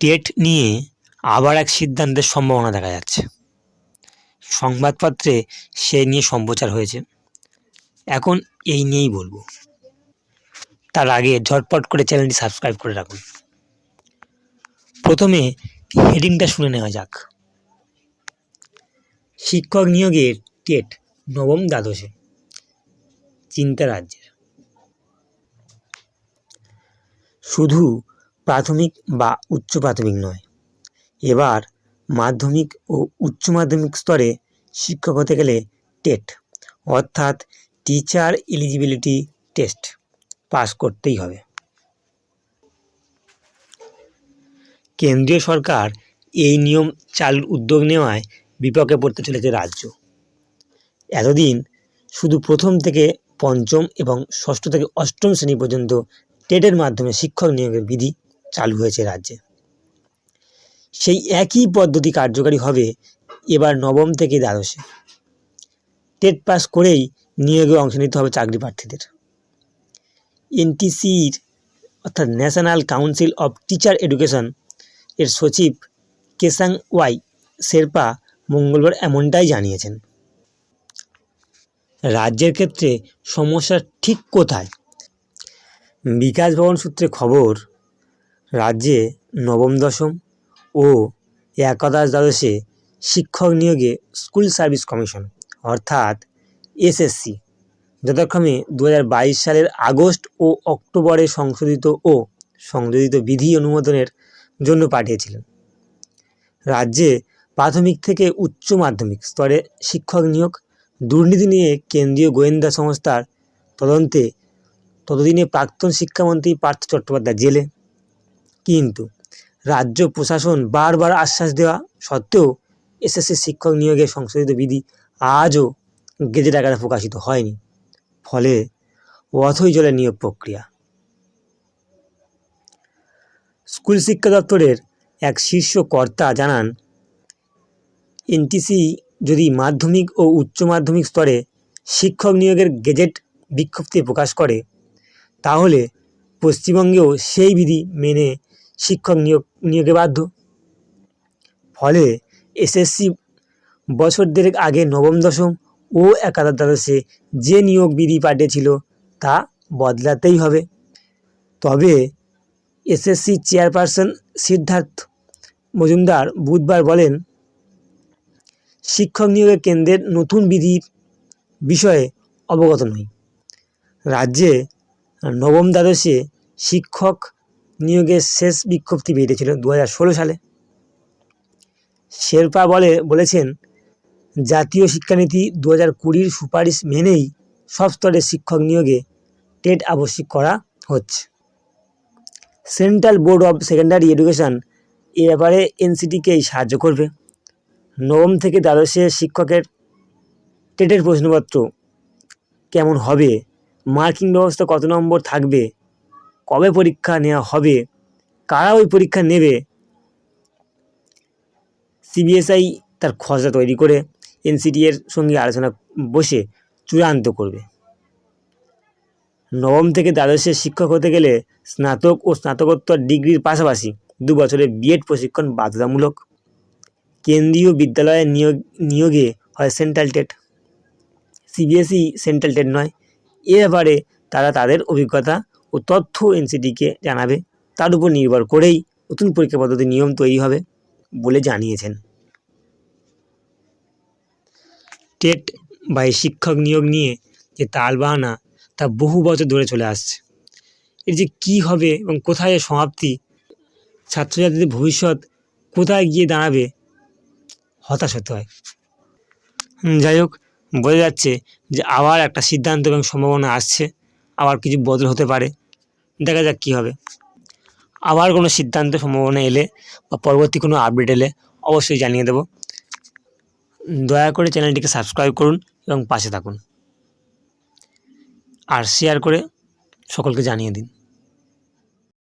TET নিয়ে আবার এক সিদ্ধান্তের সম্ভাবনা দেখা যাচ্ছে। সংবাদপত্রে সে নিয়ে সম্প্রচার হয়েছে। এখন এই নিয়েই বলব। তার আগে ঝটপট করে চ্যানেলটি সাবস্ক্রাইব করে রাখুন। প্রথমে হেডিংটা শুনে নেওয়া যাক। শিক্ষক নিয়োগের টেট নবম দ্বাদশে, চিন্তা রাজ্যের। শুধু প্রাথমিক বা উচ্চ প্রাথমিক নয়। এবার মাধ্যমিক ও উচ্চ মাধ্যমিক স্তরে শিক্ষক হতে গেলে টেট, অর্থাৎ টিচার এলিজিবিলিটি টেস্ট পাস করতেই হবে। কেন্দ্রীয় সরকার এই নিয়ম চালুর উদ্যোগ নেওয়ায় বিপক্ষে পড়তে চলেছে রাজ্য। এতদিন শুধু প্রথম থেকে পঞ্চম এবং ষষ্ঠ থেকে অষ্টম শ্রেণি পর্যন্ত টেটের মাধ্যমে শিক্ষক নিয়োগের বিধি চালু হয়েছে রাজ্যে। সেই একই পদ্ধতি কার্যকারী হবে এবার নবম থেকে দ্বাদশে। টেট পাস করেই নিয়োগে অংশ নিতে হবে চাকরি প্রার্থীদের। এনটিসির, অর্থাৎ National Council of Teacher Education এর সচিব কেসাং ওয়াই শেরপা মঙ্গলবার এমনটাই জানিয়েছেন। রাজ্যের ক্ষেত্রে সমস্যা ঠিক কোথায়? বিকাশ ভবন সূত্রে খবর রাজ্যে নবম, দশম ও একাদশ দ্বাদশে শিক্ষক নিয়োগে স্কুল সার্ভিস কমিশন, অর্থাৎ এসএসসি যথাক্রমে দু হাজার বাইশ সালের আগস্ট ও অক্টোবরে সংশোধিত ও সংযোজিত বিধি অনুমোদনের জন্য পাঠিয়েছিলেন। রাজ্যে প্রাথমিক থেকে উচ্চ মাধ্যমিক স্তরে শিক্ষক নিয়োগ, দুর্নীতি নিয়ে কেন্দ্রীয় গোয়েন্দা সংস্থার তদন্তে ততদিনে প্রাক্তন শিক্ষামন্ত্রী পার্থ চট্টোপাধ্যায় জেলে। কিন্তু রাজ্য প্রশাসন বারবার আশ্বাস দেওয়া সত্ত্বেও এসএসসি শিক্ষক নিয়োগের সংশোধিত বিধি আজও গেজেট আকারে প্রকাশিত হয়নি। ফলে অথই জলে নিয়োগ প্রক্রিয়া। স্কুল শিক্ষা দপ্তরের এক শীর্ষ কর্তা জানান, এনটিসি যদি মাধ্যমিক ও উচ্চ মাধ্যমিক স্তরে শিক্ষক নিয়োগের গেজেট বিজ্ঞপ্তি প্রকাশ করে, তাহলে পশ্চিমবঙ্গেও সেই বিধি মেনে শিক্ষক নিয়োগ, নিয়োগে বাধ্য। ফলে এসএসসি বছর দেড়েক আগে নবম, দশম ও একাদশ দ্বাদশে যে নিয়োগ বিধি পাঠিয়েছিল তা বদলাতেই হবে। তবে এসএসসি চেয়ারপারসন সিদ্ধার্থ মজুমদার বুধবার বলেন, শিক্ষক নিয়োগের কেন্দ্রের নতুন বিধির বিষয়ে অবগত নই। রাজ্যে নবম দ্বাদশে শিক্ষক নিয়োগের শেষ বিজ্ঞপ্তি বেরিয়েছিল দু হাজার ষোলো সালে। শেরপা বলে, বলেছেন, জাতীয় শিক্ষানীতি দু হাজার কুড়ির সুপারিশ মেনেই সব স্তরের শিক্ষক নিয়োগে টেট আবশ্যিক করা হচ্ছে। Central board of secondary education এ ব্যাপারে এনসিটিকেই সাহায্য করবে। নবম থেকে দ্বাদশে শিক্ষকের টেটের প্রশ্নপত্র কেমন হবে? মার্কিং ব্যবস্থা কত নম্বর থাকবে? কবে পরীক্ষা নেওয়া হবে? কারা ওই পরীক্ষা নেবে? সিবিএসআই তার খসড়া তৈরি করে এনসিটি এর সঙ্গে আলোচনা বসে চূড়ান্ত করবে। নবম থেকে দ্বাদশে শিক্ষক হতে গেলে স্নাতক ও স্নাতকোত্তর ডিগ্রির পাশাপাশি দু বছরের বিএড প্রশিক্ষণ বাধ্যতামূলক। কেন্দ্রীয় বিদ্যালয়ে নিয়োগ, নিয়োগে হয় central TET. CBSE central TET নয়, এ ব্যাপারে তারা তাদের অভিজ্ঞতা ও তথ্য এনসিটিকে জানাবে। তার উপর নির্ভর করেই নতুন পরীক্ষা পদ্ধতির নিয়ম তৈরি হবে বলে জানিয়েছেন। টেট বা শিক্ষক নিয়োগ নিয়ে যে তালবাহানা তা বহু বছর ধরে চলে আসছে। এর যে কী হবে এবং কোথায় সমাপ্তি, ছাত্রছাত্রীদের ভবিষ্যৎ কোথায় গিয়ে দাঁড়াবে, হতাশ হতে হয়। যাই হোক, বোঝা যাচ্ছে যে আবার একটা সিদ্ধান্ত এবং সম্ভাবনা আসছে। আবার কিছু বদল হতে পারে। দেখা যাক কী হবে। আবার কোনো সিদ্ধান্ত সম্ভাবনা এলে বা পরবর্তী কোনো আপডেট এলে অবশ্যই জানিয়ে দেব। দয়া করে চ্যানেলটিকে সাবস্ক্রাইব করুন এবং পাশে থাকুন। আর শেয়ার করে সকলকে জানিয়ে দিন।